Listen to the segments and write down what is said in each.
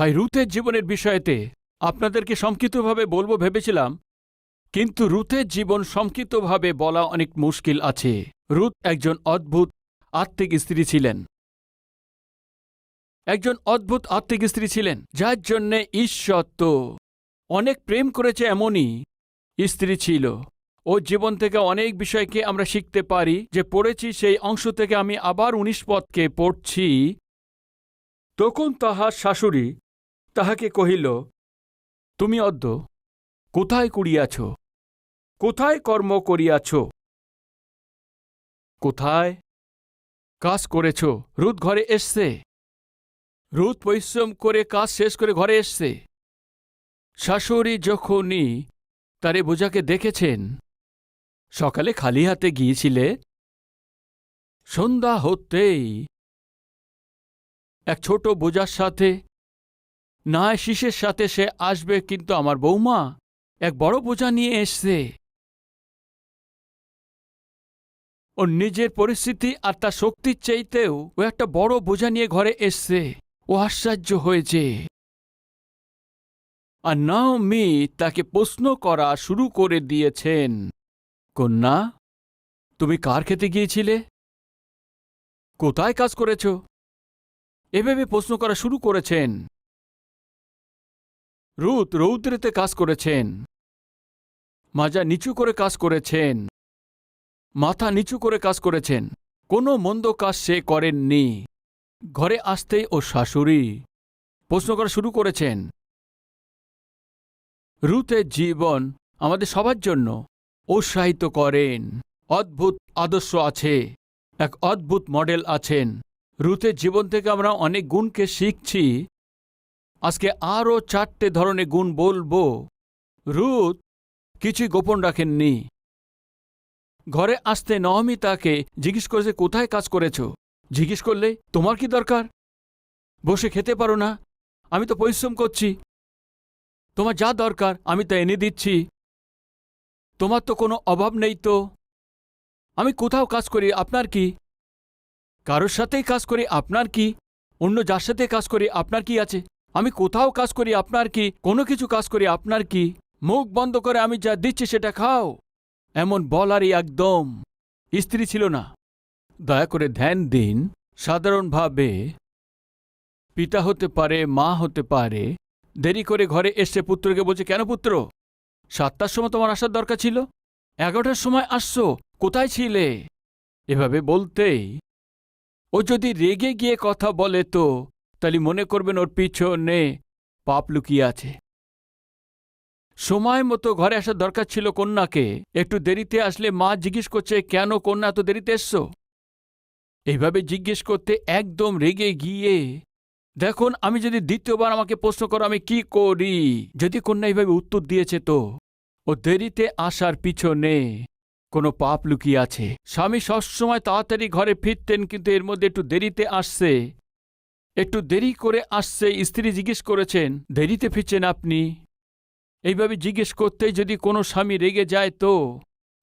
ভাই রুথের জীবনের বিষয়েতে আপনাদেরকে সংক্ষিপ্তভাবে বলব, ভেবেছিলাম। কিন্তু রুথের জীবন সংক্ষিপ্তভাবে বলা অনেক মুশকিল আছে। রুথ একজন অদ্ভুত, আত্মিক স্ত্রী ছিলেন। একজন অদ্ভুত, আত্মিক স্ত্রী ছিলেন, যার জন্যে ঈশ্বর তো অনেক প্রেম করেছে এমনই স্ত্রী ছিল। ও জীবন থেকে অনেক বিষয়কে আমরা শিখতে পারি, যে পড়েছি সেই অংশ থেকে আমি আবার উনিশ পদকে পড়ছি। তখন তাহার শাশুড়ি তাহাকে কহিল, তুমি অদ্য কোথায় কুড়িয়াছ? কোথায় কর্ম করিয়াছ? কোথায় কাজ করেছ? রুদ ঘরে এসছে। রুদ পরিশ্রম করে কাজ শেষ করে ঘরে এসছে। শাশুড়ি যখনই তারে বোঝাকে দেখেছেন, সকালে খালি হাতে গিয়েছিলে। সন্ধ্যা হতেই এক ছোট বোঝার সাথে না শিশের সাথে সে আসবে কিন্তু আমার বৌমা এক বড় বোঝা নিয়ে এসছে। ওর নিজের পরিস্থিতি আর তার শক্তির চাইতেও ও একটা বড় বোঝা নিয়ে ঘরে এসছে। ও আশ্চর্য হয়েছে। আর নাওমি তাকে প্রশ্ন করা শুরু করে দিয়েছেন। কন্যা, তুমি কার খেতে গিয়েছিলে? কোথায় কাজ করেছ? এভাবে প্রশ্ন করা শুরু করেছেন। রুত রৌদ্রেতে কাজ করেছেন। মাজা নিচু করে কাজ করেছেন। মাথা নিচু করে কাজ করেছেন। কোনো মন্দ কাজ সে করেননি। ঘরে আসতেই ও শাশুড়ি প্রশ্ন করা শুরু করেছেন। রুতের জীবন আমাদের সবার জন্য উৎসাহিত করেন। অদ্ভুত আদর্শ আছে। এক অদ্ভুত মডেল আছেন। রুতের জীবন থেকে আমরা অনেক গুণকে শিখছি। আজকে আরও চারটে ধরনের গুণ বলব। রুত কিছুই গোপন রাখেননি। ঘরে আসতে নহমি তাকে জিজ্ঞেস করেছে, কোথায় কাজ করেছ? জিজ্ঞেস করলে, তোমার কি দরকার? বসে খেতে পারো না, আমি তো পরিশ্রম করছি। তোমার যা দরকার, আমি তা এনে দিচ্ছি। তোমার তো কোনো অভাব নেই তো। আমি কোথাও কাজ করি, আপনার কি? কারোর সাথেই কাজ করি, আপনার কি? অন্য যার সাথে কাজ করি, আপনার কি আছে? আমি কোথাও কাজ করি আপনার কি? কোনো কিছু কাজ করি আপনার কি? মুখ বন্ধ করে আমি যা দিচ্ছি সেটা খাও। এমন বলারই একদম স্ত্রী ছিল না। দয়া করে ধ্যান দিন। সাধারণভাবে পিতা হতে পারে, মা হতে পারে, দেরি করে ঘরে এসে পুত্রকে বলছে, কেন পুত্র? সাতটার সময় তোমার আসার দরকার ছিল? এগারোটার সময় আসছো? কোথায় ছিলে? এভাবে বলতেই ও যদি রেগে গিয়ে কথা বলে তো তাহলে মনে করবেন ওর পিছনে পাপ লুকিয়ে আছে। সময় মতো ঘরে আসার দরকার ছিল কন্যাকে। একটু দেরিতে আসলে মা জিজ্ঞেস করছে, কেন কন্যা তো দেরিতে এসছো? এইভাবে জিজ্ঞেস করতে একদম রেগে গিয়ে, দেখুন, আমি যদি দ্বিতীয়বার আমাকে প্রশ্ন করো, আমি কি করি? যদি কন্যা এইভাবে উত্তর দিয়েছে তো, ও দেরিতে আসার পিছনে কোনো পাপ লুকিয়ে আছে। স্বামী সবসময় তাড়াতাড়ি ঘরে ফিরতেন, কিন্তু এর মধ্যে একটু দেরিতে আসছে। একটু দেরি করে আসছে, স্ত্রী জিজ্ঞেস করেছেন, দেরিতে ফিরছেন আপনি? এইভাবে জিজ্ঞেস করতেই যদি কোনো স্বামী রেগে যায় তো,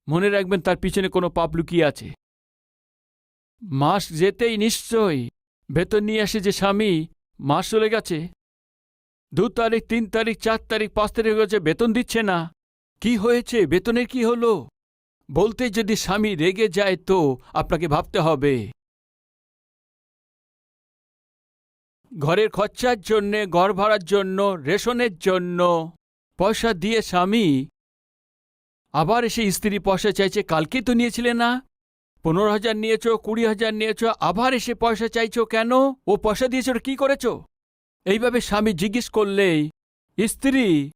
মনে রাখবেন তার পিছনে কোনো পাপ লুকিয়ে আছে। মাস যেতেই নিশ্চয়ই, বেতন নিয়ে আসে যে স্বামী, মাস চলে গেছে। দু তারিখ, তিন তারিখ, চার তারিখ, পাঁচ তারিখ হয়েছে বেতন দিচ্ছে না। কি হয়েছে? বেতনের কি হলো? বলতে যদি স্বামী রেগে যায় তো, আপনাকে ভাবতে হবে। ঘরের খরচার জন্যে, ঘর ভাড়ার জন্য, রেশনের জন্য পয়সা দিয়ে স্বামী আবার এসে স্ত্রী পয়সা চাইছে কালকে তো নিয়েছিলে না? পনেরো হাজার নিয়েছ, কুড়ি হাজার নিয়েছ, আবার এসে পয়সা চাইছো কেন? ও পয়সা দিয়েছ কি করেছ? এইভাবে স্বামী জিজ্ঞেস করলেই স্ত্রী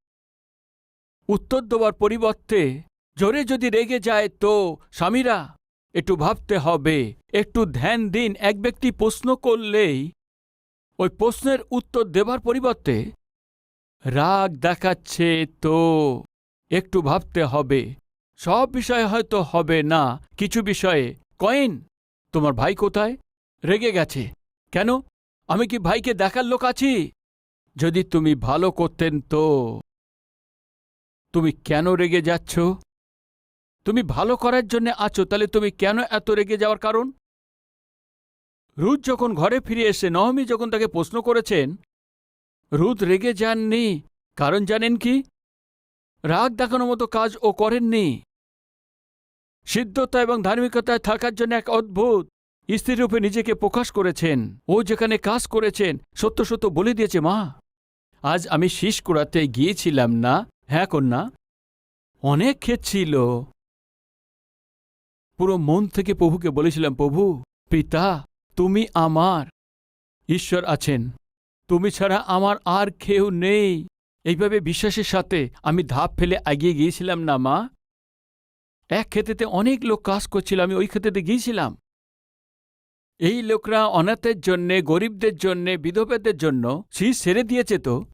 উত্তর দেওয়ার পরিবর্তে, জোরে যদি রেগে যায় তো স্বামীরা, একটু ভাবতে হবে, একটু ধ্যান দিন। এক ব্যক্তি প্রশ্ন করলেই ওই প্রশ্নের উত্তর দেবার পরিবর্তে, রাগ দেখাচ্ছে তো, একটু ভাবতে হবে। সব বিষয়ে হয়তো হবে না, কিছু বিষয়ে। কয়েন, তোমার ভাই কোথায়? রেগে গেছে। কেন? আমি কি ভাইকে দেখার লোক আছি? যদি তুমি ভালো করতেন তো। তুমি কেন রেগে যাচ্ছ? তুমি ভালো করার জন্য আছো, তাহলে তুমি কেন এত রেগে যাওয়ার কারণ? রুজ যখন ঘরে ফিরে এসে নহমি যখন তাকে প্রশ্ন করেছেন, রুদ রেগে যাননি। কারণ জানেন কি? রাগ দেখানোর মতো কাজ ও করেননি। সিদ্ধতা এবং ধার্মিকতায় থাকার জন্য এক অদ্ভুত স্ত্রীরূপে নিজেকে প্রকাশ করেছেন। ও যেখানে কাজ করেছেন, সত্য সত্য বলে দিয়েছে, মা, আজ আমি শীষ কুড়াতে গিয়েছিলাম না। হ্যাঁ কন্যা, অনেক ক্ষেত ছিল। পুরো মন থেকে প্রভুকে বলেছিলাম, প্রভু, পিতা তুমি আমার ঈশ্বর আছেন। তুমি ছাড়া আমার আর কেউ নেই। এইভাবে বিশ্বাসের সাথে আমি ধাপ ফেলে এগিয়ে গিয়েছিলাম না, মা। এক ক্ষেতেতে অনেক লোক কাজ করছিল, আমি ওই ক্ষেতেতে গিয়েছিলাম। এই লোকরা অনাথের জন্যে, গরিবদের জন্যে, বিধবেদের জন্য শীষ সেরে দিয়েছে তো।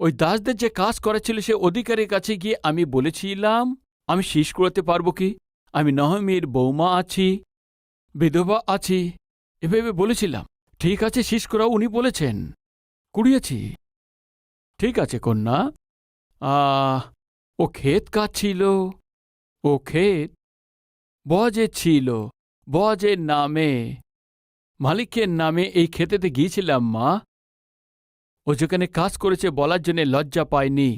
ওই দাসদের যে কাজ করেছিল সে অধিকারীর কাছে গিয়ে আমি বলেছিলাম, আমি শীষ করতে পারব কি? আমি নহমির বৌমা আছি, বিধবা আছি এভাবে বলেছিলাম, ঠিক আছে শীষ করা উনি বলেছেন। কুড়িয়েছি। ঠিক আছে, কন্যা। ও ক্ষেত কাজ ছিল। ও ক্ষেত? বজে ছিল বজের নামে। মালিকের নামে এই ক্ষেতেতে গিয়েছিলাম, মা। ও যেখানে কাজ করেছে বলার জন্য লজ্জা পায়নি।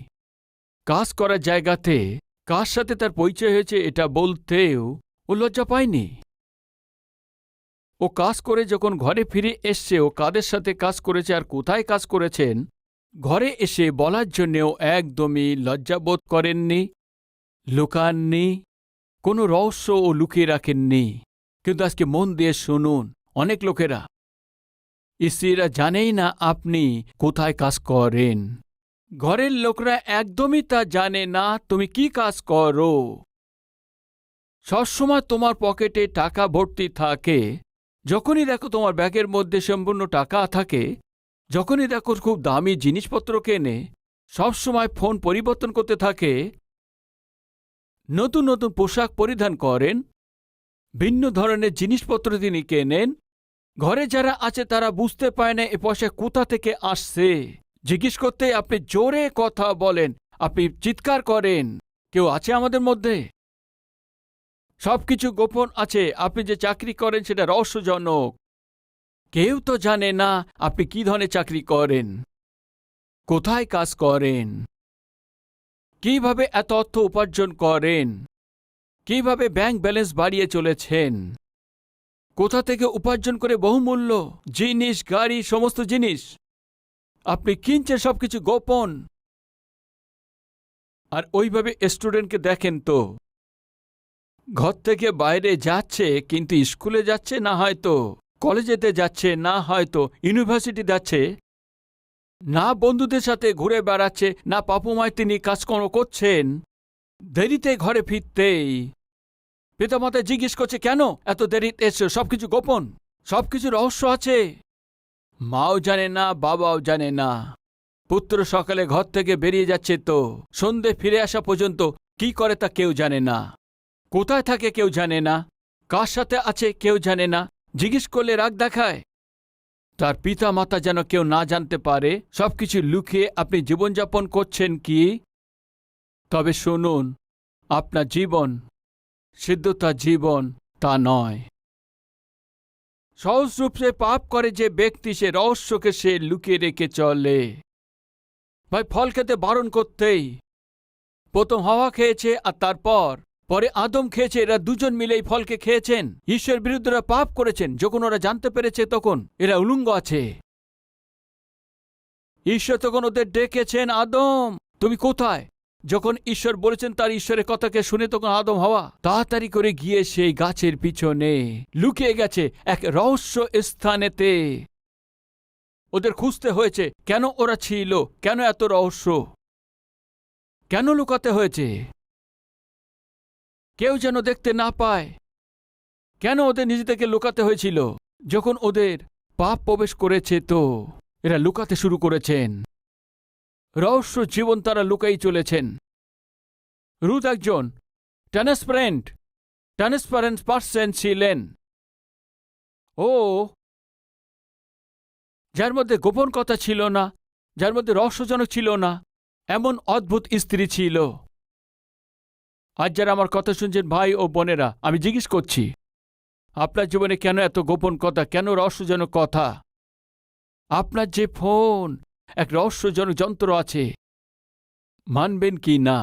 কাজ করার জায়গাতে? কার সাথে তার পরিচয় হয়েছে, এটা বলতেও ও লজ্জা পায়নি? ও কাজ করে যখন ঘরে ফিরে এসছে ও কাদের সাথে কাজ করেছে আর কোথায় কাজ করেছেন, ঘরে এসে বলার জন্যেও একদমই লজ্জাবোধ করেননি, লুকাননি, কোনো রহস্য ও লুকিয়ে রাখেননি। কিন্তু আজকে মন দিয়ে শুনুন, অনেক লোকেরা, স্ত্রীরা জানেই না আপনি কোথায় কাজ করেন। ঘরের লোকরা একদমই তা জানে না, তুমি কি কাজ করো? সবসময় তোমার পকেটে টাকা ভর্তি থাকে যখনই দেখো তোমার ব্যাগের মধ্যে সম্পূর্ণ টাকা থাকে, যখনই দেখো খুব দামি জিনিসপত্র কেনে সবসময় ফোন পরিবর্তন করতে থাকে, নতুন নতুন পোশাক পরিধান করেন, ভিন্ন ধরনের জিনিসপত্র তিনি কেনেন, ঘরে যারা আছে তারা বুঝতে পায় না এ পয়সা কোথা থেকে আসছে। জিজ্ঞেস করতে আপনি জোরে কথা বলেন, আপনি চিৎকার করেন, কেউ আছে আমাদের মধ্যে? সবকিছু গোপন আছে। আপনি যে চাকরি করেন, সেটা রহস্যজনক। কেউ তো জানে না আপনি কি ধরনের চাকরি করেন। কোথায় কাজ করেন। কীভাবে এত অর্থ উপার্জন করেন। কীভাবে ব্যাংক ব্যালেন্স বাড়িয়ে চলেছেন। কোথা থেকে উপার্জন করে বহুমূল্য জিনিস, গাড়ি, সমস্ত জিনিস। আপনি কিনছেন সবকিছু গোপন। আর ওইভাবে স্টুডেন্টকে দেখেন তো। ঘর থেকে বাইরে যাচ্ছে, কিন্তু স্কুলে যাচ্ছে না হয়তো। কলেজেতে যাচ্ছে না হয়তো। ইউনিভার্সিটি যাচ্ছে। না বন্ধুদের সাথে ঘুরে বেড়াচ্ছে, না পাপুমায় তিনি কাজকর্ম করছেন। দেরিতে ঘরে ফিরতেই। পিতামাতা জিজ্ঞেস করছে, কেন? এত দেরিতে এসছো? সবকিছু গোপন? সবকিছু রহস্য আছে? মাও জানে না, বাবাও জানে না। পুত্র সকালে ঘর থেকে বেরিয়ে যাচ্ছে তো। সন্ধে ফিরে আসা পর্যন্ত কি করে তা কেউ জানে না। কোথায় থাকে কেউ জানে না? কার সাথে আছে কেউ জানে না? জিজ্ঞেস করলে রাগ দেখায়। তার পিতা মাতা যেন কেউ না জানতে পারে, সবকিছু লুকিয়ে আপনি জীবনযাপন করছেন কি? তবে শুনুন, আপনার জীবন সিদ্ধতা জীবন তা নয়। সহজরূপে পাপ করে যে ব্যক্তি সে রহস্যকে সে লুকিয়ে রেখে চলে। ভাই, ফল খেতে বারণ করতেই প্রথম হাওয়া খেয়েছে আর তারপর পরে আদম খেয়েছে, এরা দুজন মিলে এই ফলকে খেয়েছেন। ঈশ্বর বিরুদ্ধরা পাপ করেছেন, যখন ওরা জানতে পেরেছে তখন এরা উলুঙ্গ আছে। ঈশ্বর তখন ওদের ডেকেছেন, আদম, তুমি কোথায়? যখন ঈশ্বর বলেছেন তার ঈশ্বরের কথাকে শুনে তখন আদম হওয়া তাড়াতাড়ি করে গিয়ে সেই গাছের পিছনে লুকিয়ে গেছে এক রহস্য স্থানেতে। ওদের খুঁজতে হয়েছে, কেন ওরা ছিল? কেন এত রহস্য? কেন লুকাতে হয়েছে? কেউ যেন দেখতে না পায়। কেন ওদের নিজেদেরকে লুকাতে হয়েছিল? যখন ওদের পাপ প্রবেশ করেছে তো এরা লুকাতে শুরু করেছেন। রহস্য জীবন তারা লুকাই চলেছেন। রুদ একজন ট্রান্সপারেন্ট ট্রান্সপারেন্ট পার্সন ছিলেন। ও, যার মধ্যে গোপন কথা ছিল না, যার মধ্যে রহস্যজনক ছিল না, এমন অদ্ভুত স্ত্রী ছিল। আজ যারা আমার কথা শুনছেন ভাই ও বোনেরা, আমি জিজ্ঞেস করছি, আপনার জীবনে কেন এত গোপন কথা, কেন রহস্যজনক কথা? আপনার যে ফোন, এক রহস্যজনক যন্ত্র আছে, মানবেন কি না?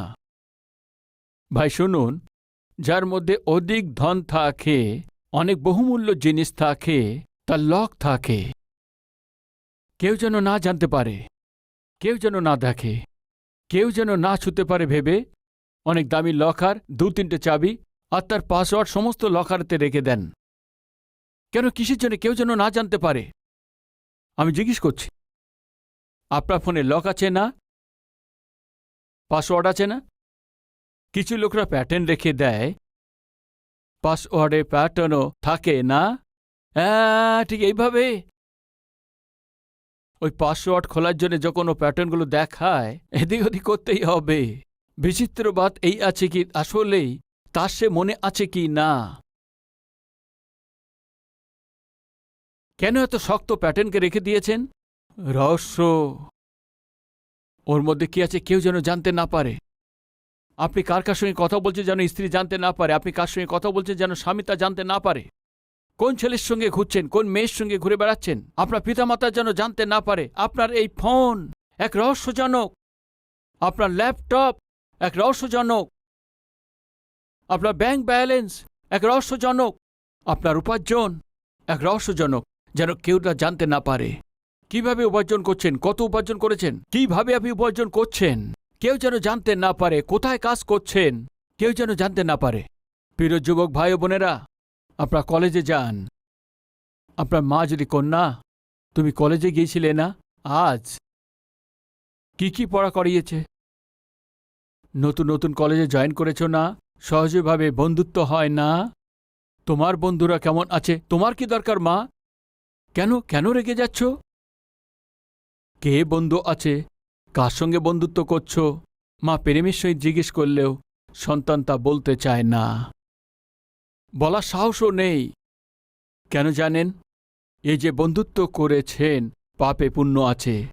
ভাই, শুনুন, যার মধ্যে অধিক ধন থাকে, অনেক বহুমূল্য জিনিস থাকে, তার লক থাকে, কেউ যেন না জানতে পারে, কেউ যেন না দেখে, কেউ যেন না ছুতে পারে ভেবে অনেক দামি লকার, দু, তিনটে চাবি আর তার পাসওয়ার্ড সমস্ত লকারতে রেখে দেন। কেন কিসের জন্য কেউ যেন না জানতে পারে? আমি জিজ্ঞেস করছি। আপনার ফোনে লক আছে না? পাসওয়ার্ড আছে না? কিছু লোকরা প্যাটার্ন রেখে দেয়। পাসওয়ার্ডে প্যাটার্নও থাকে না? হ্যাঁ ঠিক এইভাবে। ওই পাসওয়ার্ড খোলার জন্য যখন ও প্যাটার্নগুলো দেখায়, এদিক ওদিক করতেই হবে। বিচিত্রবাদ এই আছে কি? আসলেই তার সে মনে আছে কি না? কেন এত শক্ত প্যাটার্নকে রেখে দিয়েছেন? রহস্য। ওর মধ্যে কি আছে কেউ যেন জানতে না পারে? আপনি কার কার সঙ্গে কথা বলছেন যেন স্ত্রী জানতে না পারে? আপনি কার সঙ্গে কথা বলছেন যেন স্বামী তা জানতে না পারে? কোন ছেলের সঙ্গে ঘুরছেন? কোন মেয়ের সঙ্গে ঘুরে বেড়াচ্ছেন? আপনার পিতামাতা যেন জানতে না পারে? আপনার এই ফোন এক রহস্যজনক। আপনার ল্যাপটপ এক রহস্যজনক। আপনার ব্যাংক ব্যালেন্স এক রহস্যজনক। আপনার উপার্জন এক রহস্যজনক, যেন কেউ তা জানতে না পারে। কীভাবে উপার্জন করছেন? কত উপার্জন করেছেন? কীভাবে আপনি উপার্জন করছেন? কেউ যেন জানতে না পারে, কোথায় কাজ করছেন? কেউ যেন জানতে না পারে। প্রিয় যুবক ভাই বোনেরা, আপনার কলেজে যান। আপনার মা যদি কন্যা, তুমি কলেজে গিয়েছিলে না? আজ কি কি পড়া করিয়েছে? নতুন নতুন কলেজে জয়েন করেছ না? সহজেভাবে বন্ধুত্ব হয় না? তোমার বন্ধুরা কেমন আছে? তোমার কি দরকার, মা? কেন কেন রেগে যাচ্ছ? কে বন্ধু আছে? কার সঙ্গে বন্ধুত্ব করছ? মা প্রেমের সহিত জিজ্ঞেস করলেও সন্তান তা বলতে চায় না। বলা সাহসও নেই। কেন জানেন? এ যে বন্ধুত্ব করেছেন, পাপে পুণ্য আছে।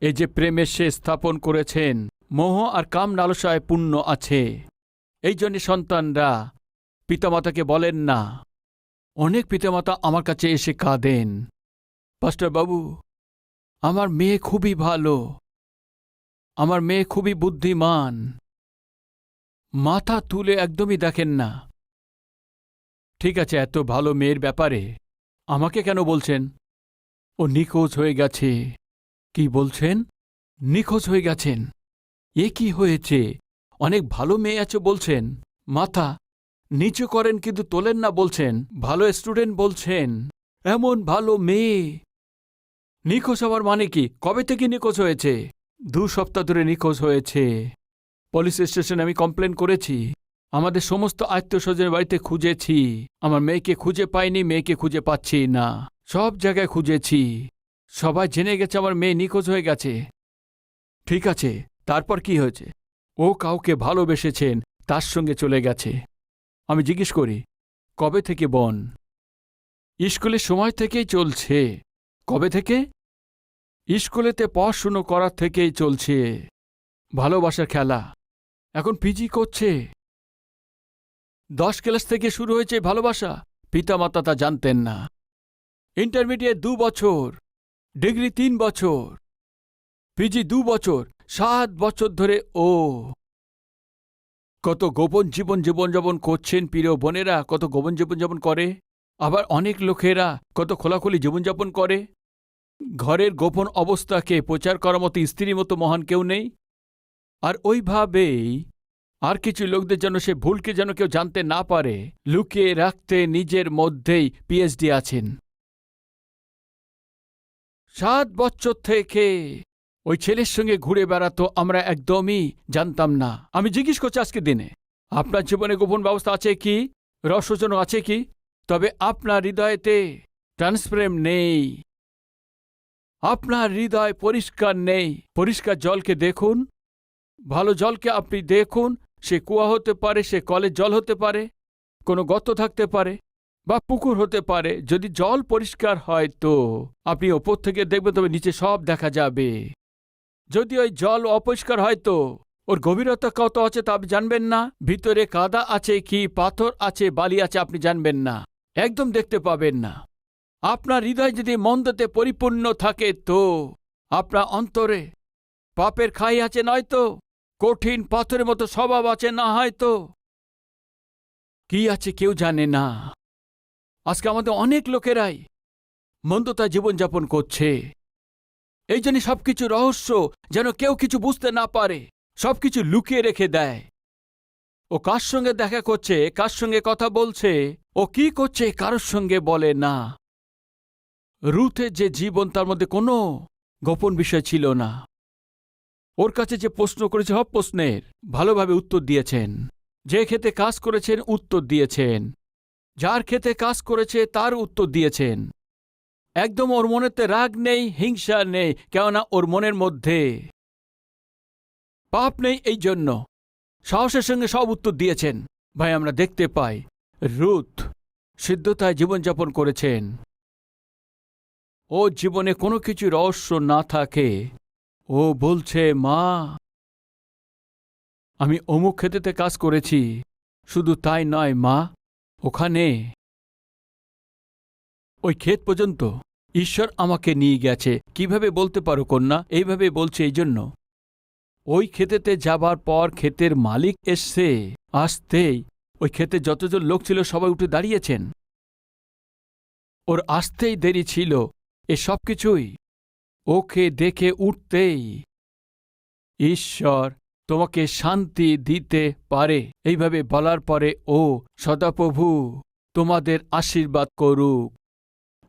এ যে প্রেমের সে স্থাপন করেছেন মোহ আর কাম লালসায় পুণ্য আছে। এই জন্যে সন্তানরা পিতামাতাকে বলেন না। অনেক পিতামাতা আমার কাছে এসে কাঁদেন। পাস্টার বাবু, আমার মেয়ে খুবই ভালো। আমার মেয়ে খুবই বুদ্ধিমান। মাথা তুলে একদমই দেখেন না। ঠিক আছে, এত ভালো মেয়ের ব্যাপারে আমাকে কেন বলছেন? ও নিখোঁজ হয়ে গেছে। কি বলছেন? নিখোঁজ হয়ে গেছেন। এ কি হয়েছে? অনেক ভালো মেয়ে আছে বলছেন। মাথা, নিচু করেন কিন্তু তোলেন না বলছেন। ভালো স্টুডেন্ট বলছেন। এমন ভালো মেয়ে। নিখোঁজ হওয়ার মানে কি? কবে থেকে নিখোঁজ হয়েছে? দু সপ্তাহ ধরে নিখোঁজ হয়েছে। পুলিশ স্টেশনে আমি কমপ্লেন করেছি। আমাদের সমস্ত আত্মীয়স্বজনের বাড়িতে খুঁজেছি। আমার মেয়েকে খুঁজে পাইনি, মেয়েকে খুঁজে পাচ্ছি না। সব জায়গায় খুঁজেছি। সবাই জেনে গেছে আমার মেয়ে নিখোঁজ হয়ে গেছে। ঠিক আছে। তারপর কি হয়েছে? ও কাউকে ভালোবেসেছেন, তার সঙ্গে চলে গেছে। আমি জিজ্ঞেস করি, কবে থেকে বন? স্কুলের সময় থেকেই চলছে। কবে থেকে? স্কুলেতে পড়াশুনো করার থেকেই চলছে। ভালোবাসার খেলা। এখন পিজি করছে? দশ ক্লাস থেকে শুরু হয়েছে ভালোবাসা। পিতামাতা তা জানতেন না। ইন্টারমিডিয়েট দু বছর। ডিগ্রি তিন বছর। পিজি দু বছর। সাত বছর ধরে, ও। কত গোপন জীবন জীবনযাপন করছেন প্রিয় বোনেরা, কত গোপন জীবনযাপন করে। আবার অনেক লোকেরা কত খোলাখুলি জীবনযাপন করে। ঘরের গোপন অবস্থাকে প্রচার করার মতো স্ত্রীর মতো মহান কেউ নেই। আর ওইভাবেই আর কিছু লোকদের যেন সে ভুলকে যেন কেউ জানতে না পারে, লুকিয়ে রাখতে নিজের মধ্যেই পিএইচডি আছেন। সাত বছর থেকে ওই ছেলের সঙ্গে ঘুরে বেড়াতো আমরা একদমই জানতাম না। আমি জিজ্ঞেস করছি আজকে দিনে, আপনার জীবনে গোপন ব্যবস্থা আছে কি? রসজনক আছে কি? তবে আপনার হৃদয়েতে ট্রান্সপ্রেম নেই। আপনার হৃদয় পরিষ্কার নেই। পরিষ্কার জলকে দেখুন। ভালো জলকে আপনি দেখুন। সে কুয়া হতে পারে, সে কলের জল হতে পারে, কোনো গর্ত থাকতে পারে বা পুকুর হতে পারে। যদি জল পরিষ্কার হয় তো আপনি ওপর থেকে দেখবেন, তবে নিচে সব দেখা যাবে। যদি ওই জল অপরিষ্কার হয় তো? ওর গভীরতা কত আছে তা আপনি জানবেন না। ভিতরে কাদা আছে কি, পাথর আছে, বালি আছে আপনি জানবেন না। একদম দেখতে পাবেন না। আপনার হৃদয় যদি মন্দতে পরিপূর্ণ থাকে তো? আপনার অন্তরে পাপের খাই আছে নয়তো কঠিন পাথরের মতো স্বভাব আছে না হয়তো কি আছে কেউ জানে না। আজকে আমাদের অনেক লোকেরাই মন্দতা জীবনযাপন করছে। এই জন্য সবকিছু রহস্য যেন কেউ কিছু বুঝতে না পারে, সবকিছু লুকিয়ে রেখে দেয়। ও কার সঙ্গে দেখা করছে, কার সঙ্গে কথা বলছে, ও কি করছে কারোর সঙ্গে বলে না। রুথের যে জীবন, তার মধ্যে কোনো গোপন বিষয় ছিল না। ওর কাছে যে প্রশ্ন করেছে, সব প্রশ্নের ভালোভাবে উত্তর দিয়েছেন। যে ক্ষেতে কাজ করেছেন, উত্তর দিয়েছেন। যার ক্ষেতে কাজ করেছে, তার উত্তর দিয়েছেন। একদম ওর মনেতে রাগ নেই, হিংসা নেই, কেননা ওর মনের মধ্যে পাপ নেই এই জন্য। সাহসের সঙ্গে সব উত্তর দিয়েছেন। ভাই, আমরা দেখতে পাই। রুথ সিদ্ধতায় জীবনযাপন করেছেন। ও জীবনে কোনো কিছু রহস্য না থাকে। ও বলছে, মা, আমি অমুক খেতেতে কাজ করেছি। শুধু তাই নয়, মা, ওখানে ওই ক্ষেত পর্যন্ত ঈশ্বর আমাকে নিয়ে গেছে। কীভাবে বলতে পারো কন্যা? এইভাবে বলছে এই জন্য ওই ক্ষেতেতে যাবার পর ক্ষেতের মালিক এসছে। আসতেই ওই ক্ষেতে যতজন লোক ছিল সবাই উঠে দাঁড়িয়েছেন। ওর আসতেই দেরি ছিল। এ সব কিছুই ওকে দেখে উঠতেই ঈশ্বর তোমাকে শান্তি দিতে পারে। এইভাবে বলার পরে ও সদাপ্রভু তোমাদের আশীর্বাদ করুক।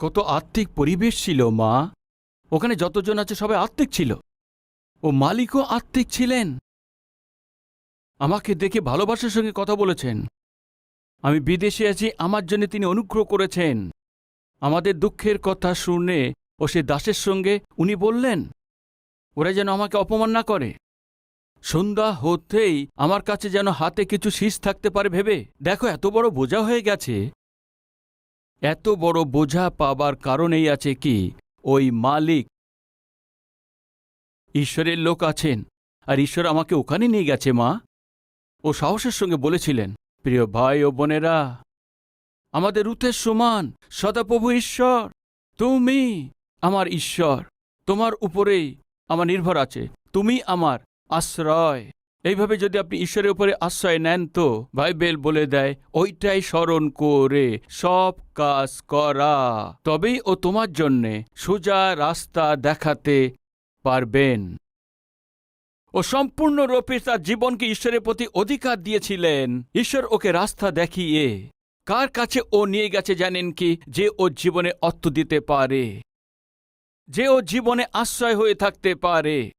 কত আত্মিক পরিবেশ ছিল, মা। ওখানে যতজন আছে সবাই আত্মিক ছিল। ও মালিকও আত্মিক ছিলেন। আমাকে দেখে ভালোবাসার সঙ্গে কথা বলেছেন। আমি বিদেশে আছি, আমার জন্য তিনি অনুগ্রহ করেছেন। আমাদের দুঃখের কথা শুনে ও সে দাসের সঙ্গে উনি বললেন, ওরা যেন আমাকে অপমান না করে। সন্ধ্যা হতেই আমার কাছে যেন হাতে কিছু শীষ থাকতে পারে ভেবে। দেখো, এত বড় বোঝা হয়ে গেছে। এত বড় বোঝা পাবার কারণেই আছে কি? ওই মালিক। ঈশ্বরের লোক আছেন, আর ঈশ্বর আমাকে ওখানে নিয়ে গেছে, মা। ও সাহসের সঙ্গে বলেছিলেন, প্রিয় ভাই ও বোনেরা, আমাদের রুথের সমান, সদাপ্রভু ঈশ্বর, তুমি আমার ঈশ্বর, তোমার উপরেই আমার নির্ভর আছে, তুমি আমার আশ্রয়। এইভাবে যদি আপনি ঈশ্বরের উপরে আশ্রয় নেন তো বাইবেল বলে দেয়, ওইটাই স্মরণ করে সব কাজ করা। তবেই ও তোমার জন্যে সোজা রাস্তা দেখাতে পারবেন। ও সম্পূর্ণরূপে তার জীবনকে ঈশ্বরের প্রতি অধিকার দিয়েছিলেন। ঈশ্বর ওকে রাস্তা দেখিয়ে কার কাছে ও নিয়ে গেছে জানেন কি? যে ও জীবনে অর্থ দিতে পারে। যে ও জীবনে আশ্রয় হয়ে থাকতে পারে।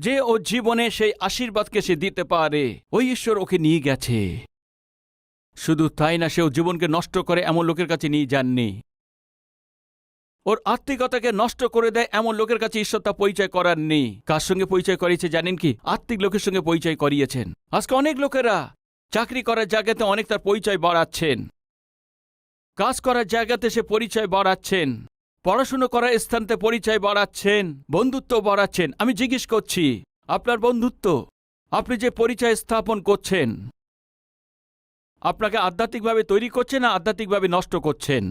যে ও জীবনে সেই আশীর্বাদকে সে দিতে পারে, ওই ঈশ্বর ওকে নিয়ে গেছে। শুধু তাই না সে ও জীবনকে নষ্ট করে এমন লোকের কাছে নিয়ে যাননি। ওর আত্মিকতাকে নষ্ট করে দেয় এমন লোকের কাছে ঈশ্বর তা পরিচয় করাননি। কার সঙ্গে পরিচয় করিয়েছে জানেন কি? আত্মিক লোকের সঙ্গে পরিচয় করিয়েছেন। আজকে অনেক লোকেরা চাকরি করার জায়গাতে অনেক তার পরিচয় বাড়াচ্ছেন। কাজ করার জায়গাতে সে পরিচয় বাড়াচ্ছেন। পড়াশুনো করার স্থানতে পরিচয় বাড়াচ্ছেন, বন্ধুত্ব বাড়াচ্ছেন। আমি জিজ্ঞেস করছি, আপনার বন্ধুত্ব, আপনি যে পরিচয় স্থাপন করছেন, আপনাকে আধ্যাত্মিকভাবে তৈরি করছেন না আধ্যাত্মিকভাবে নষ্ট করছেন?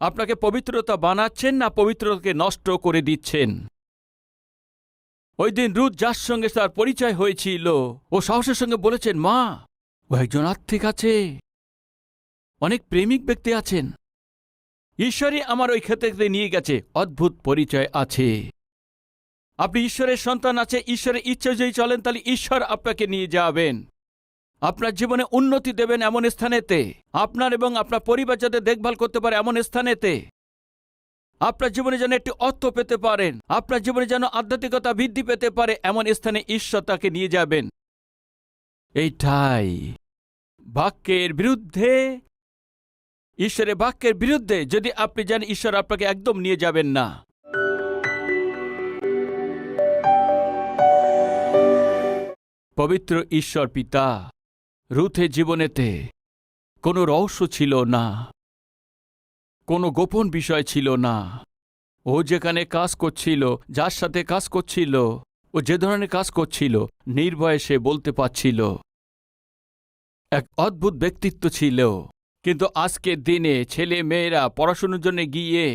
আপনাকে পবিত্রতা বানাচ্ছেন না পবিত্রতাকে নষ্ট করে দিচ্ছেন? ওই দিন রুদ যার সঙ্গে তার পরিচয় হয়েছিল, ও সাহসের সঙ্গে বলেছেন, মা, ও একজন আর্থিক আছে। অনেক প্রেমিক ব্যক্তি আছেন। ঈশ্বরই আমার ওই ক্ষেত্রে নিয়ে গেছে। অদ্ভুত পরিচয় আছে। আপনি ঈশ্বরের সন্তান আছে, ঈশ্বরের ইচ্ছে যদি চলেন, তাহলে ঈশ্বর আপনাকে নিয়ে যাবেন। আপনার জীবনে উন্নতি দেবেন এমন স্থানেতে। আপনার এবং আপনার পরিবার যাতে দেখভাল করতে পারে এমন স্থানেতে। আপনার জীবনে যেন একটি অর্থ পেতে পারেন। আপনার জীবনে যেন আধ্যাত্মিকতা বৃদ্ধি পেতে পারে এমন স্থানে ঈশ্বর তাকে নিয়ে যাবেন। এইটাই। বাক্যের বিরুদ্ধে ঈশ্বরের বাক্যের বিরুদ্ধে যদি আপনি জানেন ঈশ্বর আপনাকে একদম নিয়ে যাবেন না। পবিত্র ঈশ্বর পিতা, রুথে জীবনেতে কোনো রহস্য ছিল না, কোনো গোপন বিষয় ছিল না। ও যেখানে কাজ করছিল, যার সাথে কাজ করছিল, ও যে ধরনের কাজ করছিল, নির্ভয়ে সে বলতে পারছিল। এক অদ্ভুত ব্যক্তিত্ব ছিল। কিন্তু আজকের দিনে ছেলে মেয়েরা পড়াশুনোর জন্য গিয়ে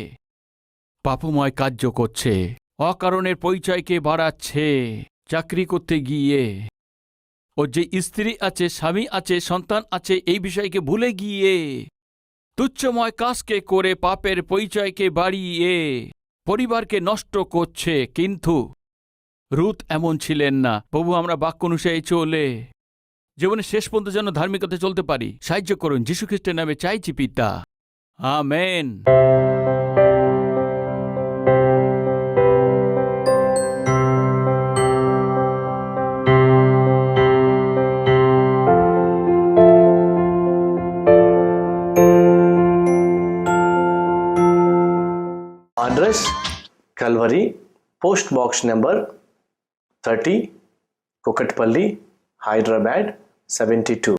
পাপময় কার্য করছে, অকারণের পরিচয়কে বাড়াচ্ছে, চাকরি করতে গিয়ে। ও যে স্ত্রী আছে, স্বামী আছে, সন্তান আছে, এই বিষয়কে ভুলে গিয়ে তুচ্ছময় কাজকে করে পাপের পরিচয়কে বাড়িয়ে পরিবারকে নষ্ট করছে। কিন্তু রুথ এমন ছিলেন না। প্রভু আমরা বাক্য অনুসারে চলে জীবনে শেষ পর্যন্ত যেন ধার্মিকতা চলতে পারি। সাহায্য করুন। যীশু খ্রিস্টের নামে চাইছি পিতা। Amen. address Calvary, post box number 30, Kokatpalli, Hyderabad 72.